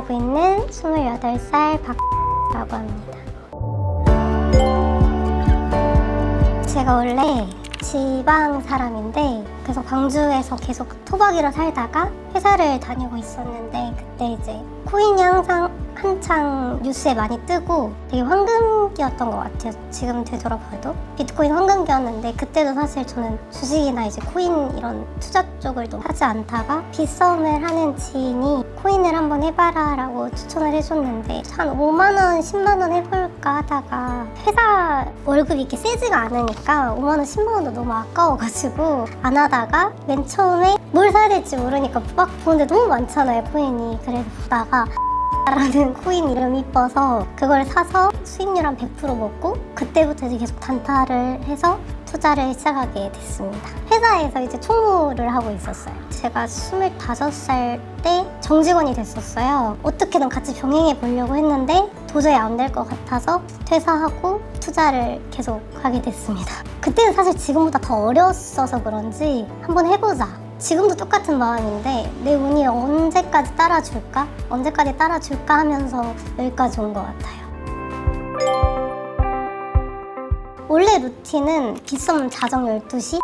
일하고 있는 28살 박라고 합니다. 제가 원래 지방 사람인데 그래서 광주에서 계속 토박이로 살다가 회사를 다니고 있었는데 그때 이제 코인이 항상 한창 뉴스에 많이 뜨고 되게 황금기였던 것 같아요. 지금 되돌아봐도 비트코인 황금기였는데 그때도 사실 저는 주식이나 이제 코인 이런 투자 쪽을 좀 하지 않다가 빗썸을 하는 지인이 코인을 한번 해봐라라고 추천을 해줬는데 한 5만 원, 10만 원 해볼까 하다가 회사 월급이 이렇게 세지가 않으니까 5만 원, 10만 원도 너무 아까워가지고 안 하다가 맨 처음에 뭘 사야 될지 모르니까 막 보는데 너무 많잖아요 코인이 그래서 보다가 라는 코인 이름이 이뻐서 그걸 사서 수익률 한 100% 먹고 그때부터 이제 계속 단타를 해서 투자를 시작하게 됐습니다. 회사에서 이제 총무를 하고 있었어요. 제가 25살 때 정직원이 됐었어요. 어떻게든 같이 병행해 보려고 했는데 도저히 안 될 것 같아서 퇴사하고 투자를 계속 하게 됐습니다. 그때는 사실 지금보다 더 어렸어서 그런지 한번 해보자. 지금도 똑같은 마음인데 내 운이 언제까지 따라줄까? 언제까지 따라줄까 하면서 여기까지 온 것 같아요. 원래 루틴은 빗썸 자정 12시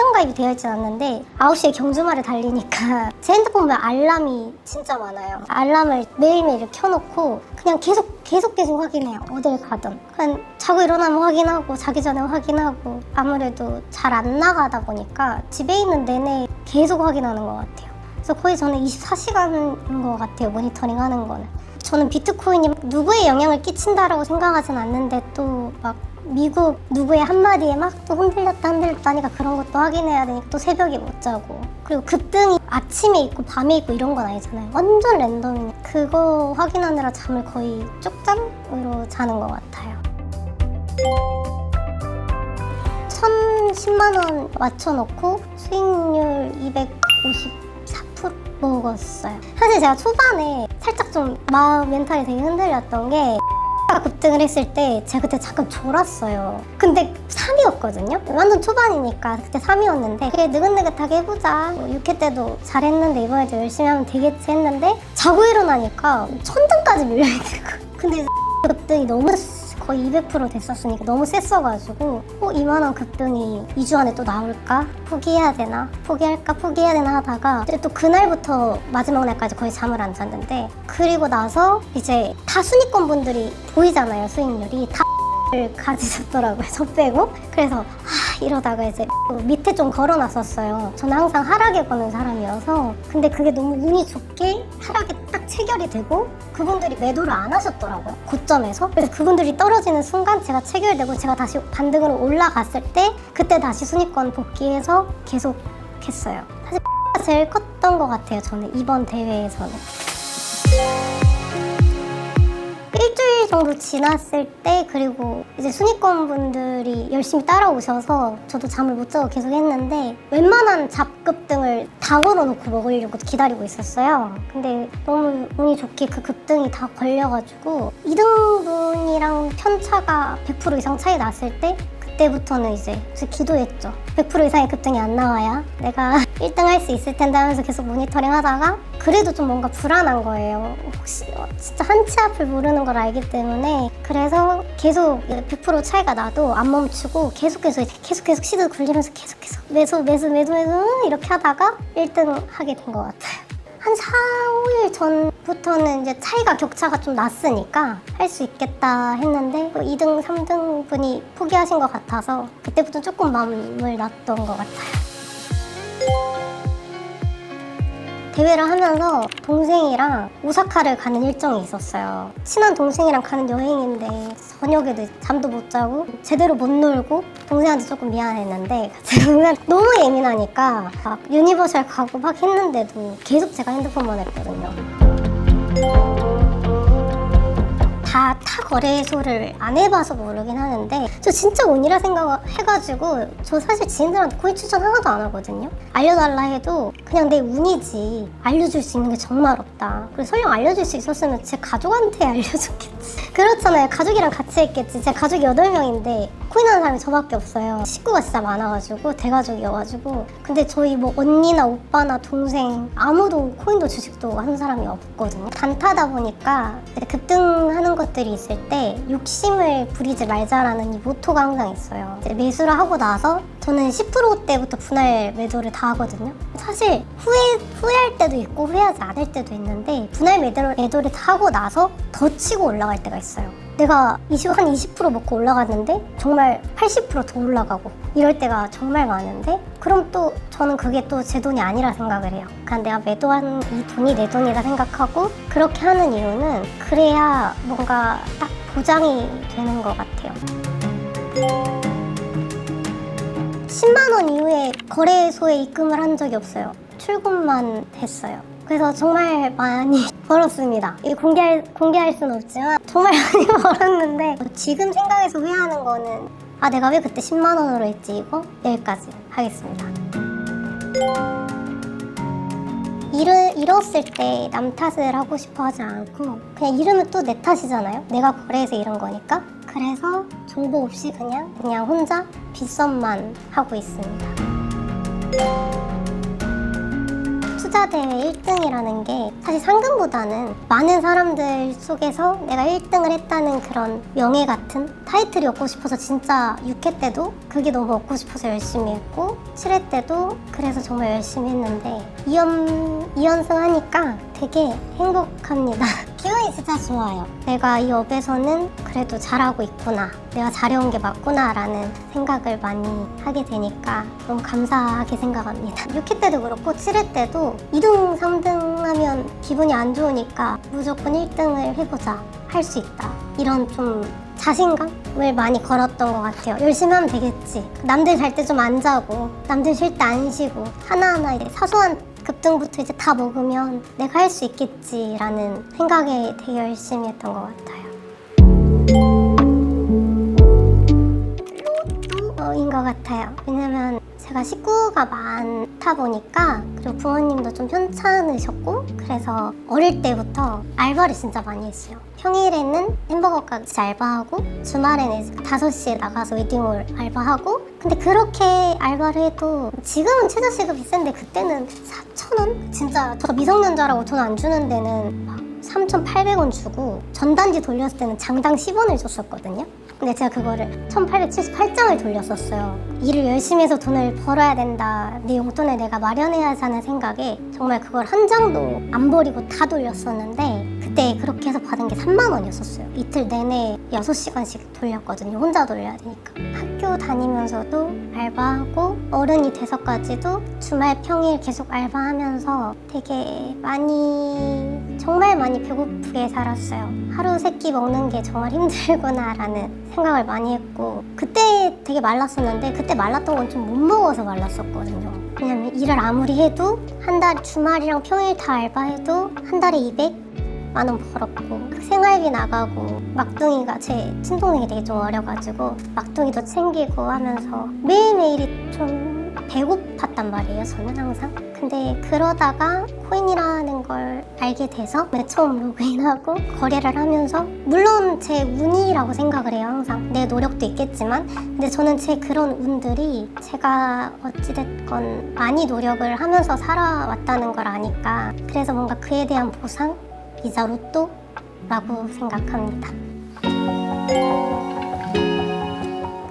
회원가입이 되어 있진 않는데 9시에 경주마를 달리니까 제 핸드폰 보면 알람이 진짜 많아요. 알람을 매일매일 켜놓고 그냥 계속 계속 계속 확인해요. 어딜 가든. 그냥 자고 일어나면 확인하고 자기 전에 확인하고 아무래도 잘 안 나가다 보니까 집에 있는 내내 계속 확인하는 것 같아요. 그래서 거의 저는 24시간인 것 같아요. 모니터링 하는 거는. 저는 비트코인이 누구에 영향을 끼친다라고 생각하진 않는데 또막 미국 누구의 한마디에 막 또 흔들렸다 흔들렸다 하니까 그런 것도 확인해야 되니까 또 새벽에 못 자고. 그리고 급등이 아침에 있고 밤에 있고 이런 건 아니잖아요. 완전 랜덤이니 그거 확인하느라 잠을 거의 쪽잠으로 자는 것 같아요. 1010만 원 맞춰놓고 수익률 254% 먹었어요. 사실 제가 초반에 살짝 좀 마음 멘탈이 되게 흔들렸던 게 급등을 했을 때 제가 그때 잠깐 졸았어요. 근데 3위였거든요. 완전 초반이니까 그때 3위였는데 그래 느긋느긋하게 해보자. 뭐 6회 때도 잘했는데 이번에도 열심히 하면 되겠지 했는데 자고 일어나니까 천등까지 밀려있는 거. 근데 급등이 너무 거의 200% 됐었으니까 너무 셌어가지고 어 이만한 급등이 2주 안에 또 나올까? 포기해야 되나? 포기할까? 포기해야 되나 하다가 또 그날부터 마지막 날까지 거의 잠을 안 잤는데 그리고 나서 이제 다 순위권 분들이 보이잖아요 수익률이 다 를 가지셨더라고요 저 빼고 그래서 아 이러다가 이제 밑에 좀 걸어놨었어요. 저는 항상 하락에 거는 사람이어서. 근데 그게 너무 운이 좋게 하락에 딱 체결이 되고 그분들이 매도를 안 하셨더라고요 고점에서. 그래서 그분들이 떨어지는 순간 제가 체결되고 제가 다시 반등으로 올라갔을 때 그때 다시 순위권 복귀해서 계속 했어요. 사실 제일 컸던 것 같아요 저는 이번 대회에서는 정도 지났을 때 그리고 이제 순위권 분들이 열심히 따라오셔서 저도 잠을 못 자고 계속 했는데 웬만한 잡급 등을 다 걸어놓고 먹으려고 기다리고 있었어요. 근데 너무 운이 좋게 그 급등이 다 걸려가지고 2등분이랑 편차가 100% 이상 차이 났을 때 그때부터는 이제 기도했죠. 100% 이상의 급등이 안 나와야 내가 1등 할 수 있을 텐데 하면서 계속 모니터링 하다가 그래도 좀 뭔가 불안한 거예요. 혹시 어, 진짜 한치 앞을 모르는 걸 알기 때문에 그래서 계속 100% 차이가 나도 안 멈추고 계속해서 계속 계속 시드 굴리면서 계속 계속 매수 매수 매수 매수 이렇게 하다가 1등 하게 된 것 같아요. 한 4, 5일 전부터는 이제 차이가 격차가 좀 났으니까 할 수 있겠다 했는데 뭐 2등, 3등 분이 포기하신 것 같아서 그때부터 조금 마음을 놨던 것 같아요. 대회를 하면서 동생이랑 오사카를 가는 일정이 있었어요. 친한 동생이랑 가는 여행인데 저녁에도 잠도 못 자고 제대로 못 놀고 동생한테 조금 미안했는데 제가 너무 예민하니까 막 유니버셜 가고 막 했는데도 계속 제가 핸드폰만 했거든요. 다 타 거래소를 안 해봐서 모르긴 하는데 저 진짜 운이라 생각해가지고 저 사실 지인들한테 코인 추천 하나도 안 하거든요. 알려달라 해도 그냥 내 운이지 알려줄 수 있는 게 정말 없다. 그래서 설령 알려줄 수 있었으면 제 가족한테 알려줬겠지. 그렇잖아요. 가족이랑 같이 했겠지. 제 가족이 8명인데 코인하는 사람이 저밖에 없어요. 식구가 진짜 많아가지고 대가족이어가지고 근데 저희 뭐 언니나 오빠나 동생 아무도 코인도 주식도 하는 사람이 없거든요. 단타다 보니까 급등하는 것들이 있을 때 욕심을 부리지 말자라는 이 모토가 항상 있어요. 매수를 하고 나서 저는 10%대부터 분할 매도를 다 하거든요. 사실 후회 후회할 때도 있고 후회하지 않을 때도 있는데 분할 매도를 매도를 다 하고 나서 더 치고 올라갈 때가 있어요. 내가 20, 한20% 먹고 올라갔는데 정말 80%더 올라가고 이럴 때가 정말 많은데 그럼 또 저는 그게 또 제 돈이 아니라 생각을 해요. 그냥 내가 매도한 이 돈이 내 돈이라 생각하고 그렇게 하는 이유는 그래야 뭔가 딱 보장이 되는 것 같아요. 10만 원 이후에 거래소에 입금을 한 적이 없어요. 출금만 했어요. 그래서 정말 많이 벌었습니다. 이 공개할 공개할 수는 없지만 정말 많이 벌었는데 지금 생각해서 후회하는 거는 아 내가 왜 그때 10만 원으로 했지 이거 여기까지 하겠습니다. 일을 잃었을 때 남 탓을 하고 싶어 하지 않고 그냥 잃으면 또 내 탓이잖아요. 내가 거래해서 잃은 거니까. 그래서 정보 없이 그냥 그냥 혼자 빗썸만 하고 있습니다. 투자 대회 1등이라는 게 사실 상금보다는 많은 사람들 속에서 내가 1등을 했다는 그런 명예 같은 타이틀이 얻고 싶어서 진짜 6회 때도 그게 너무 얻고 싶어서 열심히 했고 7회 때도 그래서 정말 열심히 했는데 2연, 2연승 하니까 되게 행복합니다. 기분이 진짜 좋아요. 내가 이 업에서는 그래도 잘하고 있구나. 내가 잘해온 게 맞구나라는 생각을 많이 하게 되니까 너무 감사하게 생각합니다. 6회 때도 그렇고 7회 때도 2등, 3등 하면 기분이 안 좋으니까 무조건 1등을 해보자. 할 수 있다. 이런 좀 자신감을 많이 걸었던 것 같아요. 열심히 하면 되겠지. 남들 잘 때 좀 안 자고, 남들 쉴 때 안 쉬고, 하나하나 사소한 급등부터 이제 다 먹으면 내가 할 수 있겠지라는 생각에 되게 열심히 했던 것 같아요. 로또인 것 같아요. 왜냐면 제가 식구가 많 다 보니까 그리고 부모님도 좀 편찮으셨고 그래서 어릴 때부터 알바를 진짜 많이 했어요. 평일에는 햄버거 가게 알바하고 주말에는 이제 5시에 나가서 웨딩홀 알바하고 근데 그렇게 알바를 해도 지금은 최저시급이 센데 그때는 4,000원? 진짜 저 미성년자라고 돈 안 주는 데는 막 3,800원 주고 전단지 돌렸을 때는 장당 10원을 줬었거든요. 근데 제가 그거를 1,878장을 돌렸었어요. 일을 열심히 해서 돈을 벌어야 된다. 내 용돈을 내가 마련해야지 하는 생각에 정말 그걸 한 장도 안 버리고 다 돌렸었는데 그때 그렇게 해서 받은 게 3만 원이었었어요. 이틀 내내 6시간씩 돌렸거든요. 혼자 돌려야 되니까. 다니면서도 알바하고 어른이 돼서까지도 주말 평일 계속 알바하면서 되게 많이 정말 많이 배고프게 살았어요. 하루 세 끼 먹는 게 정말 힘들구나라는 생각을 많이 했고 그때 되게 말랐었는데 그때 말랐던 건 좀 못 먹어서 말랐었거든요. 왜냐면 일을 아무리 해도 한 달 주말이랑 평일 다 알바해도 한 달에 200 만 원 벌었고 생활비 나가고 막둥이가 제 친동생이 되게 좀 어려가지고 막둥이도 챙기고 하면서 매일매일이 좀 배고팠단 말이에요 저는 항상. 근데 그러다가 코인이라는 걸 알게 돼서 맨 처음 로그인하고 거래를 하면서 물론 제 운이라고 생각을 해요 항상. 내 노력도 있겠지만. 근데 저는 제 그런 운들이 제가 어찌됐건 많이 노력을 하면서 살아왔다는 걸 아니까. 그래서 뭔가 그에 대한 보상 이자 로또라고 생각합니다.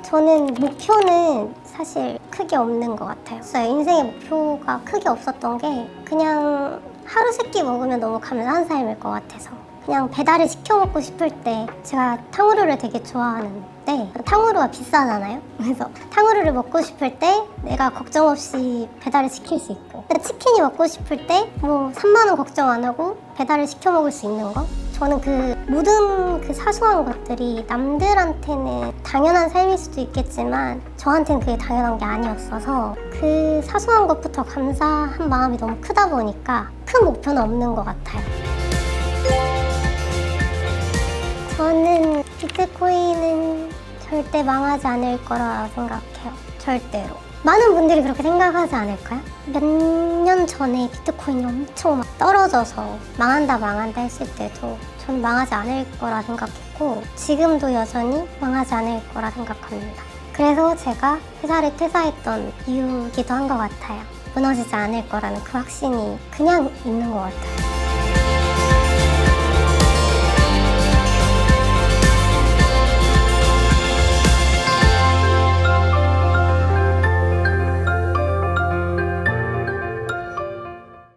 저는 목표는 사실 크게 없는 것 같아요. 저의 인생의 목표가 크게 없었던 게 그냥 하루 세끼 먹으면 너무 감사한 삶일 것 같아서 그냥 배달을 시켜 먹고 싶을 때 제가 탕후루를 되게 좋아하는데 탕후루가 비싸잖아요. 그래서 탕후루를 먹고 싶을 때 내가 걱정 없이 배달을 시킬 수 있고 치킨이 먹고 싶을 때 뭐 3만 원 걱정 안 하고 배달을 시켜 먹을 수 있는 거 저는 그 모든 그 사소한 것들이 남들한테는 당연한 삶일 수도 있겠지만 저한테는 그게 당연한 게 아니었어서 그 사소한 것부터 감사한 마음이 너무 크다 보니까 큰 목표는 없는 것 같아요. 저는 비트코인은 절대 망하지 않을 거라 생각해요. 절대로. 많은 분들이 그렇게 생각하지 않을까요? 몇 년 전에 비트코인이 엄청 막 떨어져서 망한다 망한다 했을 때도 저는 망하지 않을 거라 생각했고 지금도 여전히 망하지 않을 거라 생각합니다. 그래서 제가 회사를 퇴사했던 이유기도 한 것 같아요. 무너지지 않을 거라는 그 확신이 그냥 있는 것 같아요.